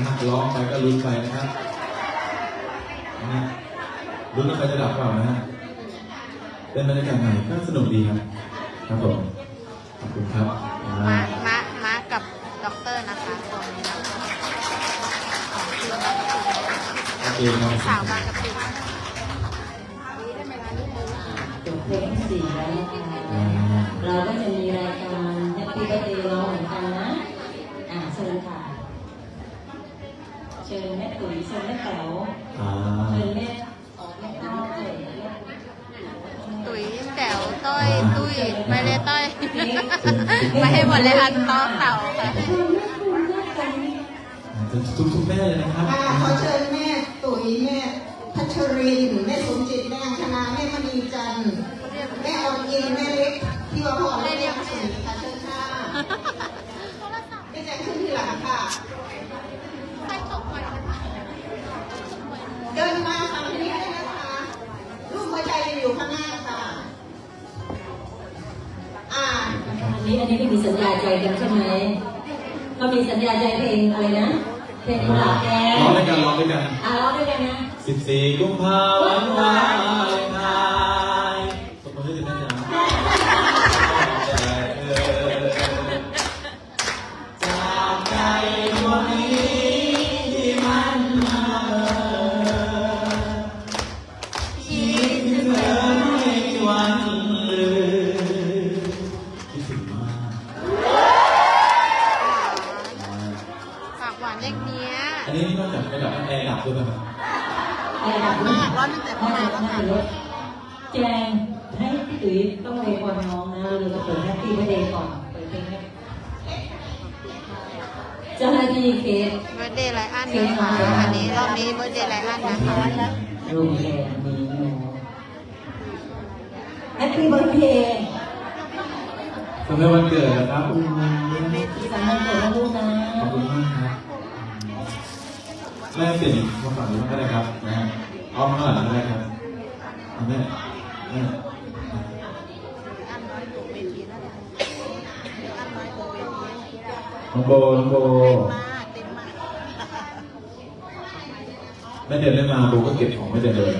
นะร้องไปก็ลุ้นไปนะครับนะฮะลุ้นว่าใครจะดับเปล่านะฮะเป็นบรรยากาศใหม่ก็สนุกดีครับ ครับผม ขอบคุณครับอ่มาามา มากับด็อกเตอร์นะคะตรงนี้นะคะของทีมบางกะปิโอเคครับ สาวบางกะปิจ อยตุ้ยไม่ได้ต้อยมาให้หมดเลยค่ะต้อเต่าค่ะ ทุกทุกๆแม่เลยนะครับค่ะขอเชิญแม่ตุ๋ยแม่พัชรินแม่สมจิตแม่อังคณาแม่มณีจันทร์แม่ออนอินแม่เล็กที่ว่าพ่อแม่เรียก นนี้อันนี้ไม่มีสัญญาใจกันใช่ไหมก็มีสัญญาใจเพลงอะไรนะเพลงกุหลาบแดงร้องด้วยกันร้องด้วยกันอะร้องด้วยกันนะ14กุมภาพันธ์ ฝานเลขเนี้ยอันนี้นี่นอกจากระดับบแอร์ดับด้วยไหมครับไอ้ดับมากร้อนตั้งแต่ข้างในแล้วค่ะแจงให้พี่ตุ๋ยต้องเวพรน้องนะเราจะเปิดแฮปปี้เบ t ร์เดย์ก่อนเปิดเพลงให้จ้าหน้าที่เคสเบอร์เดย์ไลอันนะคะอันนี้รอบนี้เบอร์เดย์ไลอันนะคะโรงแรมมีโนแฮปปี้เบิร์ดเดย์สำหรับวันเกิดนะครับสามวันเกิดนะลูกนะขอบคุณมากครับ แม่เปลี่ยนมาฝั่งนี้ก็ได้ครับนะฮะเอามาข้างหลังก็ได้ครับเอาแม่แม่อันน้อยตัวเวทีแล้วเนี่ยอันน้อยตัวเวทีน้องโบน้องโบแม่เดินได้มาโบก็เก็บของไม่เดินเลย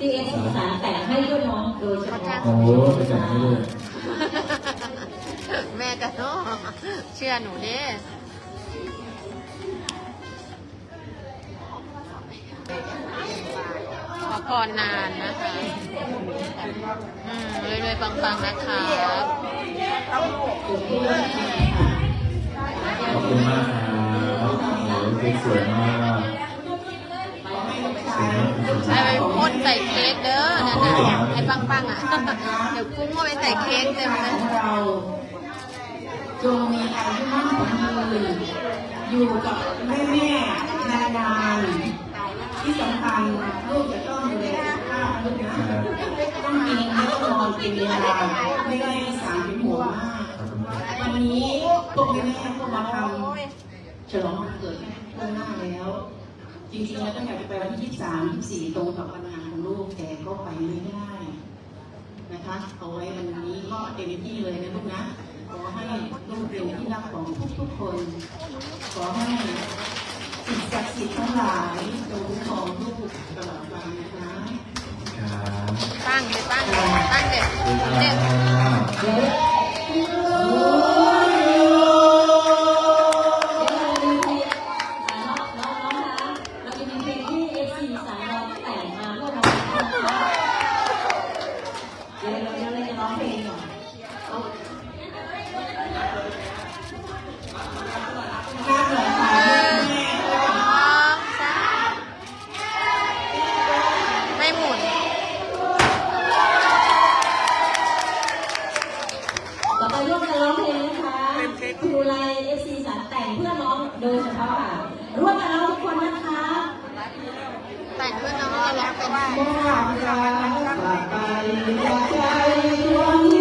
ที่เอฟสสารแต่งให้เพื่อน้องโดยเฉพาะโอ้โหไปแต่งให้เลยแม่กะโน่เชื่อหนูเด้ขอพรนานนะคะอืมรวยๆปังๆนะคะขอบคุณมากครับโอ้โหเค้กสวยมาก ให้ไปพ่นใส่เค้กเด้อนั่นน่ะให้ปังๆอะ เดี๋ยวกุ้งเอาไปใส่เค้กเต็มเลยจงมีอายุมั่นขวัญยืนอยู่กับแม่แม่นานนานๆที่สำคัญลูกจะต้องดูแลสุขภาพลูกนะต้องกินและต้องนอนเป็นเวลาไม่ได้สามถึงหัวมากวันนี้พวกแม่แม่ก็มาทำฉลองวันเกิดล่วงหน้าแล้ว จริงๆแล้วต้องอยากจะไปวันที่23 24ตรงกับวันงานของลูกแต่ก็ไปไม่ได้นะคะเอาไว้วันนี้ก็เต็มที่เลยนะลูกนะขอให้ลูกเป็นที่รักของทุกๆคน ขอให้สิ่งศักดิ์สิทธิ์ทั้งหลายจงคุ้มครองลูกตลอดกาลนะคะ ครับตั้งเลยตั้งเลยตั้งเด็ก โดยเฉพาะค่ะร่วมกันร้องทุกคนนะคะแต่งเพื่อนน้องเราร้องเป็นว่ามองหลังรักฝากไปอยากใจดวง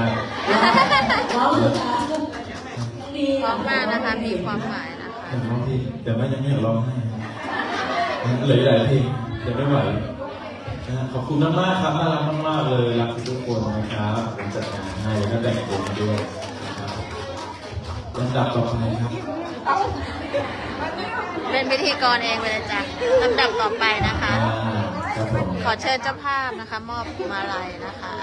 ได้ร้องเลยค่ะดีพร้อมมากนะคะมีความหมายนะคะอยากร้องเพลงแต่ว่ายังไม่อยากร้องไห้เหลือหลายเพลงจะไม่ไหวนะขอบคุณมากๆครับน่ารักมากๆเลยรักทุกคนนะครับผมจัดงานให้แล้วก็แบ่งตัวมาด้วยนะครับลำดับต่อไปครับเป็นพิธีกรเองเลยจ้ะลำดับต่อไปนะคะ ขอเชิญเจ้าภาพนะคะ มอบมาลัยนะคะ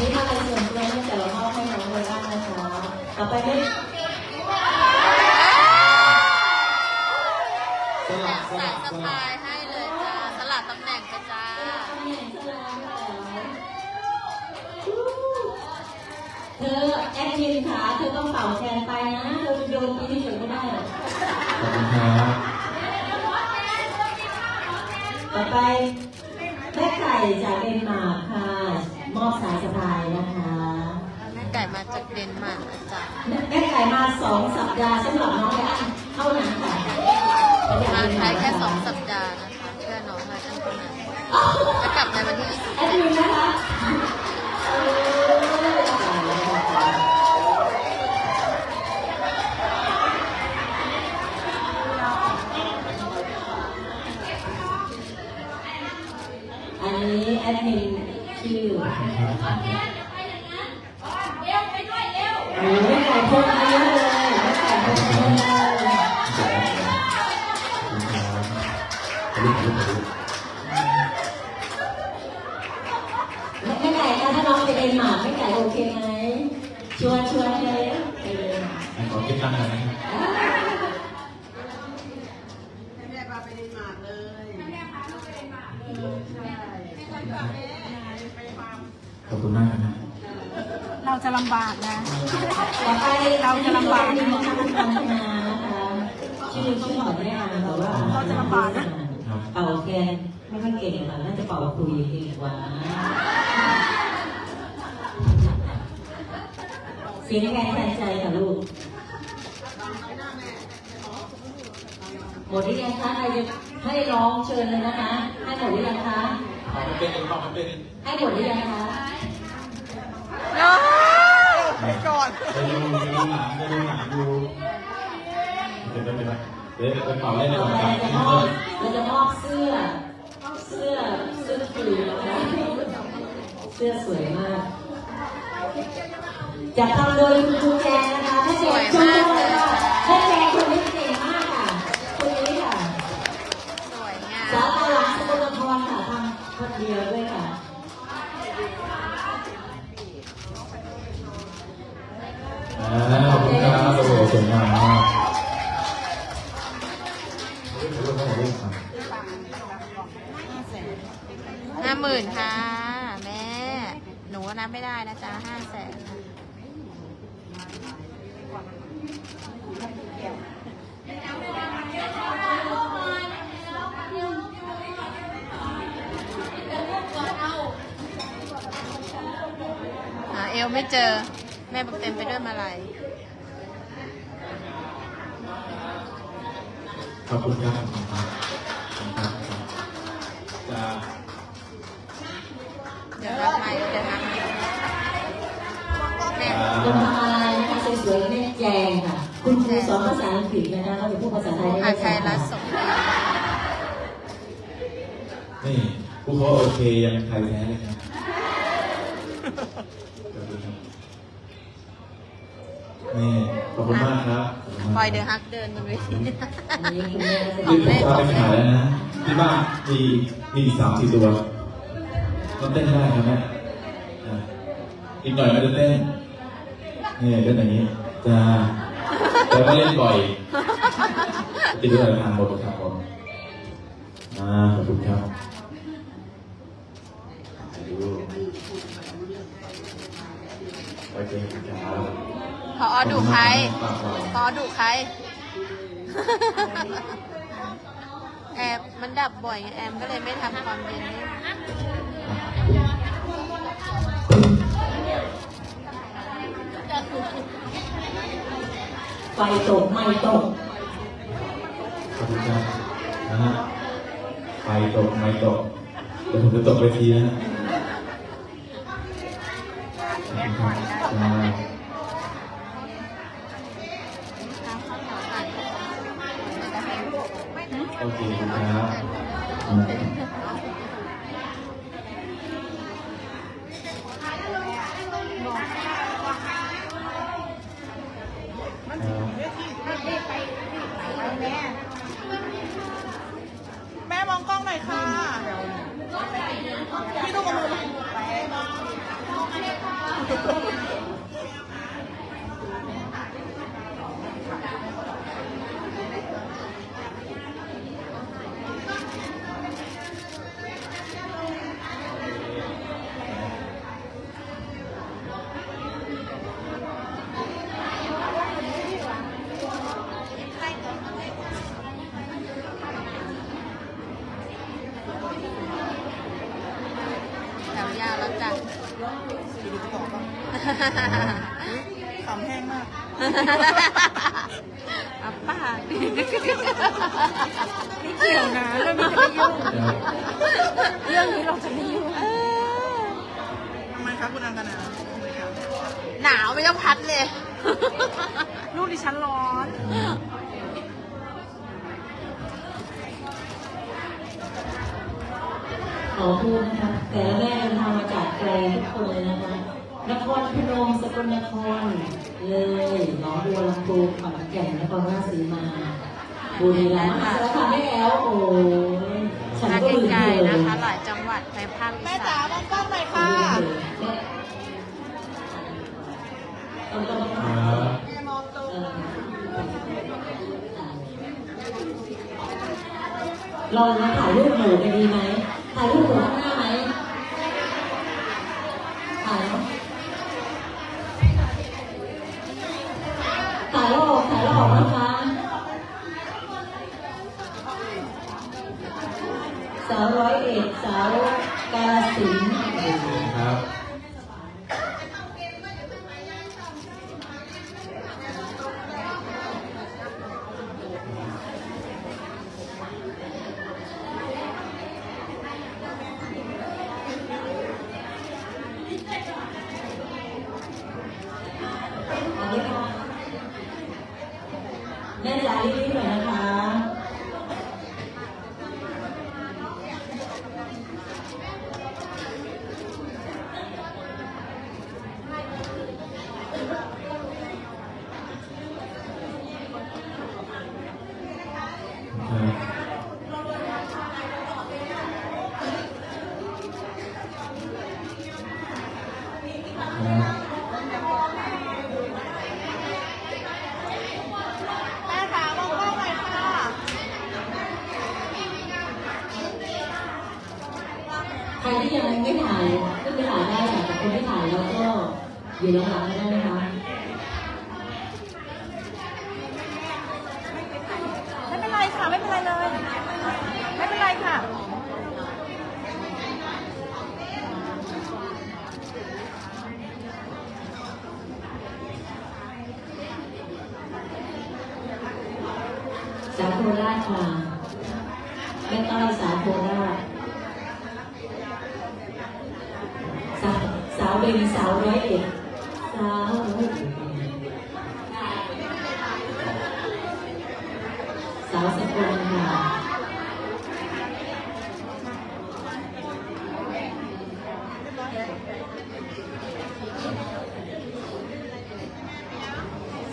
นี้ทางการส่วนตัวที่แต่เรามอบให้น้องเลยบ้างนะคะต่อไปให้ ไปเดนมาร์กไม่ไก่โอเคไหมชวนชวนเลยเออขอเก็บตังค์หน่อยนะครับขอบคุณมากนะเราจะลำบากนะ ต่อไปเราจะลำบากนะชื่อชื่อหอดไม่อ่านแต่ว่าเราจะลำบากนะเป่าแคนไม่ค่อยเก่งค่ะน่าจะเป่าคุยเก่งกว่า เสียงแคนแทนใจค่ะลูก หมดหรือยังคะใครจะให้ร้องเชิญเลยนะคะ ให้หมดหรือยังคะขอไม่เป็นขอไม่เป็นให้หมดหรือยังคะน้องไปก่อนไปดูไปดูหนังไปดูหนังดูเดี๋ยวไปเดี๋ยวไปเป่าเล่นในต่อก่อนไปครับเราจะมอบเราจะมอบเสื้อ เสื้อเสื้อคืนนะคะเสื้อสวยมาก จะทำโดยคุณครูแจงนะคะแม่แจงชมเลยค่ะแม่แจงคนนี้เก่งมากค่ะคนนี้ค่ะสวยงาสามตาหลังสกลนครค่ะทำคนเดียวด้วยค่ะขอบคุณครับโอ้โหสวยงามมากห้าหมื่นค่ะ แม่ หนูนับไม่ได้นะจ๊ะห้าแสน เอลไม่เจอ แม่บอกเต็มไปด้วยมาลัยขอบคุณครับขอบคุณครับขอบคุณครับจะเดี๋ยวรับไม่เดี๋ยวรับไม่แม่ลงทำอะไรนะคะสวยๆแม่แจงค่ะ คุณครูสอนภาษาอังกฤษนะคะเขาจะพูดภาษาไทยหาได้ชัยรัตน์สมดีนี่ผู้เขาโอเคยังไทยแท้เลยครับขอบคุณครับนี่ ขอบคุณมากครับขบคุณมากปล่อยเดอะฮักเดินบนเวทีอันนี้คุณแม่ก็จะขอรีงบเล่นเอาไปขายแล้วนะที่บ้านมีมีอีกสามสี่ตัวต้องเต้นได้ครับแม่อะอีกหน่อยมันจะเต้นนี่เต้นอย่างนี้จะแต่ว่าเล่นบ่อยติดด้วยทางบทครับผมอ่าขอบคุณครับดูโอเคครับ พอดุใครฝากไว้พอดุใคร แอบมันดับบ่อยไงแอมก็เลยไม่ทำความเย็นนี่ไฟตกไม่ตกขอบคุณครับนะฮะไฟตกไม่ตกเดี๋ยวผมจะตกไปทีนะฮะ แม่ก่อนได้ ครับ ตามข้าวเหนียวไก่จะให้ลูกไม่นะ โอเคครับครับ แม่มองกล้องหน่อยค่ะ พี่ลูกกับมือ แถวยาวแล้วจ้ะ ขำแห้งมากอะป้าไม่เกี่ยวนะเรื่องนี้จะไม่ยุ่งครับเรื่องนี้เราจะไม่ยุ่งเออทำไมครับคุณอังคณาทำไมครับหนาวไม่ต้องพัดเลยลูกดิฉันร้อนขอพูดนะคะแต่ละแม่เดินทางมาจากไกลทุกคนเลยนะคะ นครพนมสกลนคร เลยหนองบัวลำพูขอนแก่นนครราชสีมาบุรีรัมย์มหาสารคามได้แล้วโอ้ยฉันมาก็ลืมไกลเธอๆนะคะ หลายจังหวัดในภาคอีแม่สาจ๋านมองกล้องหน่อยลืค่ะมเธอต้องต้องคต้องรับแม่มองตรงเออลองมาถ่ายรูปหมู่กันดีไหมถ่ายรูปหมู่ข้างหน้าไหม ถ่ายเนอะถ่ายแล้วออกถ่ายแล้วออกนะคะสาวร้อยเอ็ดสาวกาฬสินธุ์ ครับ อันนี้ค่ะ แม่จ๋ารีบๆหน่อยนะคะ ครับครับ แม่จ๋ามองกล้องหน่อยค่ะ ใครที่ยังไม่ถ่ายก็ไปถ่ายได้ค่ะแต่คนที่ถ่ายแล้วก็อยู่หลังๆได้นะคะ ไม่เป็นไรค่ะ ไม่เป็นไรเลย ไม่เป็นไรค่ะ สาวโคราชค่ะแม่ต้อยสาวโคราชสาวสาวเบนสาว ร้อยเอ็ดสาวร้อยเอ็ดสาวสกลค่ะ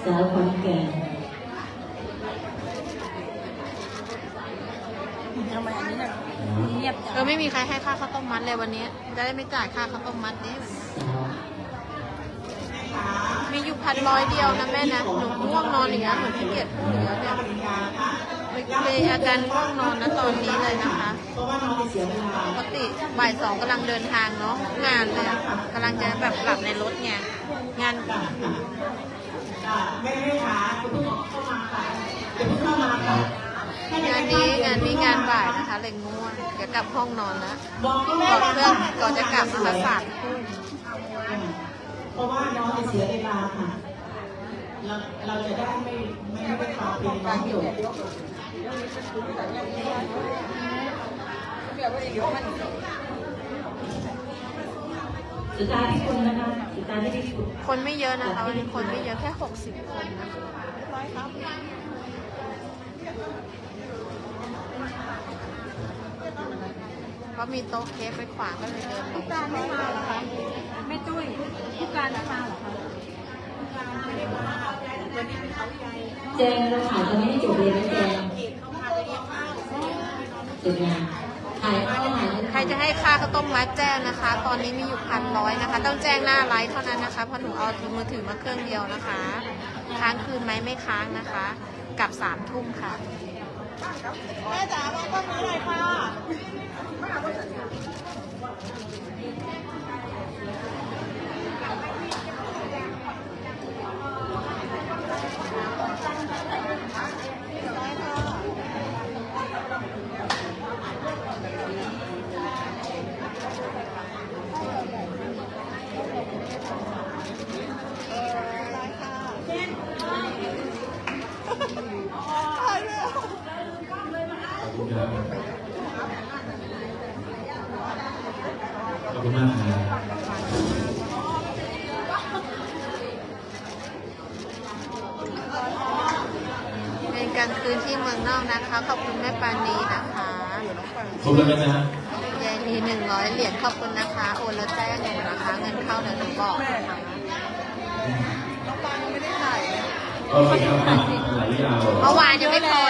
สาวขอนแก่นทำไมอันนี้เนี่ยเงียบจังเออไม่มีใครให้ค่าข้าวต้มมัดเลยวันนี้ จะได้ไม่จ่ายค่าข้าวต้มมัดนี่ มีอยู่พันร้อยเดียวนะแม่นะ หนูง่วงนอนอย่างเงี้ยหนูขี้เกียจพูดอย่างเงี้ยเนี่ยมีอาการง่วงนอนนะตอนนี้เลยนะคะพองจะเสียเวลาปกติบ่ายสองกำลังเดินทางเนาะงานเลยกำลังจะแบบหลับในรถไงงานค่ะค่ะไม่ไม่ขาเพิ่งเข้ามาค่ะเพิ่งเข้ามาค่ะงานนี้งานนี้งานบ่ายนะคะเลยง่วงเดี๋ยวกลับห้องนอนแล้วบอกก็ก่แม่อนเครื่องก่อนจะกลับนะคะสามทุ่ม เพราะว่าน้องจะเสียเวลาค่ะ เราเราจะได้ไม่ไม่ได้ฟังเพลงน้องจบสุดท้ายที่คุณนะคะสุดท้ายที่คุณคนไม่เยอะนะคะวันนี้คนไม่เยอะแค่60คนนะคะ เพราะมีโต๊ะเค้กไปขวางก็เลยเดินลงการไม่มาเหรอคะแม่ตุ้ยผู้การไม่มาเหรอคะแจงเราถ่ายตอนนี้จบเลยนะแจงเจยังถ่ายข้าถ่ายใครจะให้ค่าข้าวต้มมัดแจ้งนะคะ ตอนนี้มีอยู่พันร้อยนะคะ ต้องแจ้งหน้าไลฟ์เท่านั้นนะคะ เพราะหนูเอามือถือมาเครื่องเดียวนะคะ ค้างคืนไหมไม่ค้างนะคะ กลับสามทุ่มค่ะ แม่จ๋ามองกล้องนี้หน่อยค่ะ อบคุณครับขอบคุณมากครับเป็นกลางคืนที่เมืองนอกนะคะ ขอบคุณแม่ปานีนะคะครบแล้วไหมจ๊ะยายนีหนึ่งร้อยเหรียญขอบคุณนะคะ โอนแล้วแจ้งหนูนะคะ เงินเข้าเดี๋ยวหนูบอกนะคะโอเคครับหลายยาว เมื่อวานยังไม่พอ